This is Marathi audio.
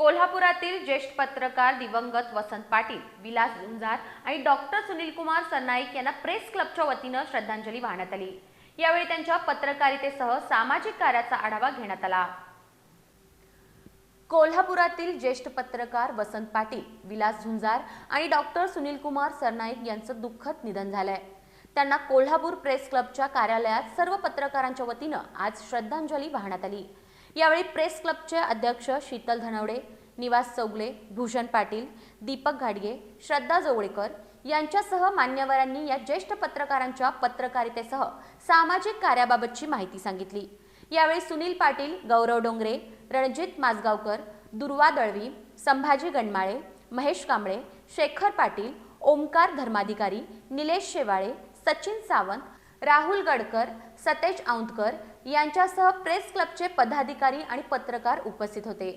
कोल्हापुरातील ज्येष्ठ पत्रकार दिवंगत वसंत पाटील विलास गुंजार आणि डॉक्टर सुनील कुमार सरनाईक यांना प्रेस क्लबच्या वतीनं श्रद्धांजली वाहण्यात आली. यावेळी त्यांच्या पत्रकारितेसह सामाजिक कार्याचा आढावा घेण्यात आला. कोल्हापुरातील ज्येष्ठ पत्रकार वसंत पाटील विलास झुंजार आणि डॉक्टर सुनील कुमार सरनाईक यांचं दुःखद निधन झालंय. त्यांना कोल्हापूर प्रेस क्लबच्या कार्यालयात सर्व पत्रकारांच्या वतीनं आज श्रद्धांजली वाहण्यात आली. यावेळी प्रेस क्लबचे अध्यक्ष शीतल धनवडे निवास चौगले भूषण पाटील दीपक घाडगे श्रद्धा जोगळेकर यांच्यासह मान्यवरांनी या ज्येष्ठ पत्रकारांच्या पत्रकारितेसह सामाजिक कार्याबाबतची माहिती सांगितली. यावेळी सुनील पाटील गौरव डोंगरे रणजित माजगावकर दुर्वा दळवी संभाजी गणमाळे महेश कांबळे शेखर पाटील ओमकार धर्माधिकारी निलेश शेवाळे सचिन सावंत राहुल गडकर सतेज औंधकर यांच्यासह प्रेस क्लबचे पदाधिकारी आणि पत्रकार उपस्थित होते.